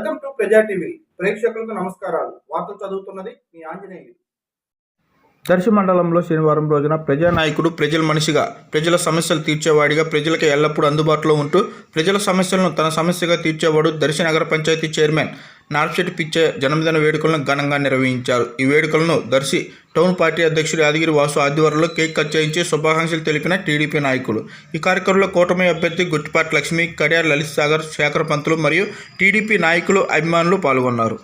ప్రజా టీవీ. ప్రేక్షకులకు నమస్కారాలు. వార్తలు చదువుతున్నది మీ ఆంజనేయులు. దర్శి మండలంలో శనివారం రోజున ప్రజానాయకుడు ప్రజల మనిషిగా ప్రజల సమస్యలు తీర్చేవాడిగా ప్రజలకు ఎల్లప్పుడూ అందుబాటులో ఉంటూ ప్రజల సమస్యలను తన సమస్యగా తీర్చేవాడు దర్శి నగర పంచాయతీ చైర్మన్ నార్శెట్టి పిచ్చే జన్మదిన వేడుకలను ఘనంగా నిర్వహించారు. ఈ వేడుకలను దర్శి టౌన్ పార్టీ అధ్యక్షుడు యాదగిరి వాసు ఆదివారంలో కేక్ కట్ చేయించి శుభాకాంక్షలు తెలిపిన టీడీపీ నాయకులు. ఈ కార్యక్రమంలో కూటమి అభ్యర్థి గుట్టిపాటి లక్ష్మి కడియార్ లలిత్ సాగర్ శేఖర్ పంతులు మరియు టీడీపీ నాయకులు అభిమానులు పాల్గొన్నారు.